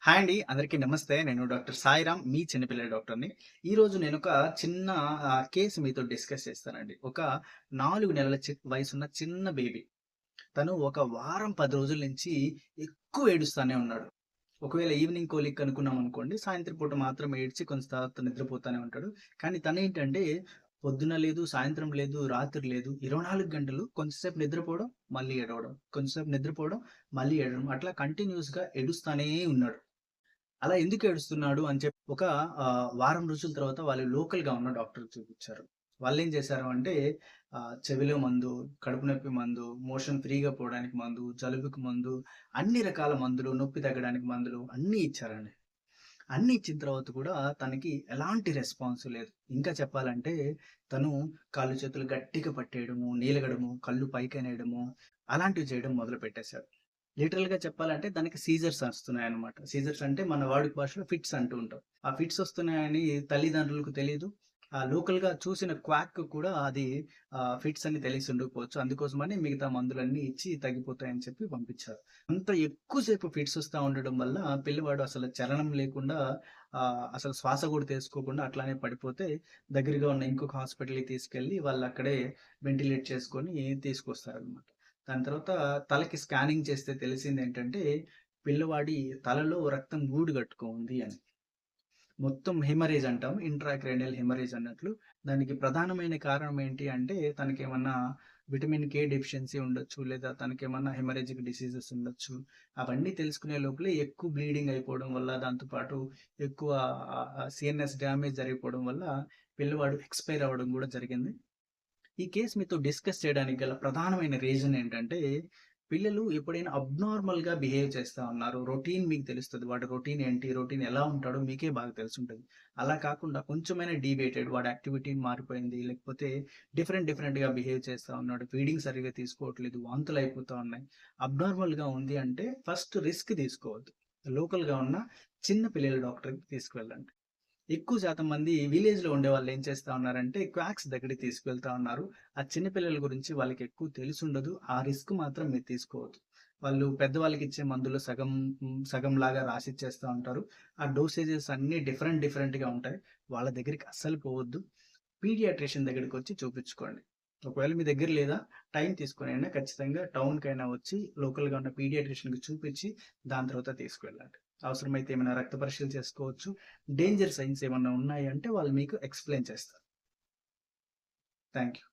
Hi అండి అందరికీ నమస్తే. నేను డాక్టర్ సాయిరామ్ మీ చిన్నపిల్లల డాక్టర్ని. ఈరోజు నేను ఒక చిన్న కేసు మీతో డిస్కస్ చేస్తానండి. ఒక నాలుగు నెలల చి- వయసున్న చిన్న బేబీ. తను ఒక వారం పది రోజుల నుంచి ఎక్కువ ఏడుస్తానే ఉన్నాడు. ఒకవేళ ఈవినింగ్ కోలిక్ అనుకున్నాం అనుకోండి సాయంత్రం పూట మాత్రం ఏడ్చి కొంత తర్వాత నిద్రపోతానే ఉంటాడు. కానీ తను ఏంటంటే పొద్దున లేదు సాయంత్రం లేదు రాత్రి లేదు ఇరవై నాలుగు గంటలు కొంచెంసేపు నిద్రపోవడం మళ్ళీ ఏడవడం కొంచెంసేపు నిద్రపోవడం మళ్ళీ ఏడవడం అట్లా కంటిన్యూస్గా ఏడుస్తానే ఉన్నాడు. అలా ఎందుకు ఏడుస్తున్నాడు అని చెప్పి ఒక వారం రోజుల తర్వాత వాళ్ళు లోకల్గా ఉన్న డాక్టర్ చూపించారు. వాళ్ళు ఏం చేశారు అంటే ఆ, చెవిలో మందు కడుపు నొప్పి మందు మోషన్ ఫ్రీగా పోవడానికి మందు జలుబుకి మందు అన్ని రకాల మందులు నొప్పి తగ్గడానికి మందులు అన్నీ ఇచ్చారండి. అన్ని ఇచ్చిన తర్వాత కూడా తనకి ఎలాంటి రెస్పాన్స్ లేదు. ఇంకా చెప్పాలంటే తను కాళ్ళు చేతులు గట్టిగా పట్టేయడము నీలగడము కళ్ళు పైకనేయడము అలాంటివి చేయడం మొదలు పెట్టేశాడు లిటరల్గా చెప్పాలంటే దానికి సీజర్స్ వస్తున్నాయి అనమాట సీజర్స్ అంటే మన వాడుక భాషలో ఫిట్స్ అంటూ ఉంటాం ఆ ఫిట్స్ వస్తున్నాయని తల్లిదండ్రులకు తెలియదు ఆ లోకల్గా చూసిన క్వాక్ కూడా అది ఫిట్స్ అని తెలిసి ఉండకపోవచ్చు అందుకోసమని మిగతా మందులన్నీ ఇచ్చి తగ్గిపోతాయని చెప్పి పంపించారు. అంత ఎక్కువసేపు ఫిట్స్ వస్తూ ఉండడం వల్ల పిల్లవాడు అసలు చలనం లేకుండా ఆ, అసలు శ్వాస కూడా తీసుకోకుండా అట్లానే పడిపోతే దగ్గరగా ఉన్న ఇంకొక హాస్పిటల్కి తీసుకెళ్ళి వాళ్ళు అక్కడే వెంటిలేట్ చేసుకొని తీసుకొస్తారు అనమాట దాని తర్వాత తలకి స్కానింగ్ చేస్తే తెలిసింది ఏంటంటే పిల్లవాడి తలలో రక్తం గూడు కట్టుకుంది అని. మొత్తం హెమరేజ్ అంటాం ఇంట్రాక్రేనియల్ హెమరేజ్ అన్నట్లు. దానికి ప్రధానమైన కారణం ఏంటి అంటే తనకి ఏమన్నా విటమిన్ కే డెఫిషియన్సీ ఉండొచ్చు లేదా తనకి ఏమన్నా హెమరేజిక్ డిసీజెస్ ఉండొచ్చు. అవన్నీ తెలుసుకునే లోపలే ఎక్కువ బ్లీడింగ్ అయిపోవడం వల్ల దాంతోపాటు ఎక్కువ సిఎన్ఎస్ డ్యామేజ్ జరిగిపోవడం వల్ల పిల్లవాడు ఎక్స్పైర్ అవ్వడం కూడా జరిగింది. ఈ కేసు మీతో డిస్కస్ చేయడానికి గల ప్రధానమైన రీజన్ ఏంటంటే పిల్లలు ఎప్పుడైనా అబ్నార్మల్గా బిహేవ్ చేస్తూ ఉన్నారు. రొటీన్ మీకు తెలుస్తుంది. వాడి రొటీన్ ఏంటి? రొటీన్ ఎలా ఉంటాడో మీకే బాగా తెలుసుంటుంది. అలా కాకుండా కొంచెమైనా డీవియేటెడ్ వాడి యాక్టివిటీ మారిపోయింది. లేకపోతే డిఫరెంట్ డిఫరెంట్గా బిహేవ్ చేస్తూ ఉన్నాడు. ఫీడింగ్ సరిగా తీసుకోవట్లేదు. వాంతులు అయిపోతూ ఉన్నాయి. అబ్నార్మల్గా ఉంది అంటే ఫస్ట్ రిస్క్ తీసుకోవద్దు. లోకల్గా ఉన్న చిన్న పిల్లల డాక్టర్కి తీసుకువెళ్ళండి. ఎక్కువ శాతం మంది విలేజ్లో ఉండే వాళ్ళు ఏం చేస్తా ఉన్నారంటే క్వాక్స్ దగ్గరికి తీసుకెళ్తా ఉన్నారు. ఆ చిన్నపిల్లల గురించి వాళ్ళకి ఎక్కువ తెలిసి ఉండదు ఆ రిస్క్ మాత్రం మీరు తీసుకోవద్దు. వాళ్ళు పెద్దవాళ్ళకి ఇచ్చే మందులు సగం సగం లాగా రాసిచ్చేస్తూ ఉంటారు. ఆ డోసేజెస్ అన్ని డిఫరెంట్ డిఫరెంట్గా ఉంటాయి. వాళ్ళ దగ్గరికి అస్సలు పోవద్దు. పీడియాట్రిషియన్ దగ్గరికి వచ్చి చూపించుకోండి. ఒకవేళ మీ దగ్గర లేదా టైం తీసుకుని అయినా ఖచ్చితంగా టౌన్కి అయినా వచ్చి లోకల్గా ఉన్న పీడియాట్రిషియన్కి చూపించి దాని తర్వాత తీసుకువెళ్ళండి అవసరమైతే ఏమైనా రక్త పరీక్షలు చేసుకోవచ్చు. డేంజర్ సైన్స్ ఏమైనా ఉన్నాయంటే వాళ్ళు మీకు ఎక్స్ప్లెయిన్ చేస్తారు. Thank you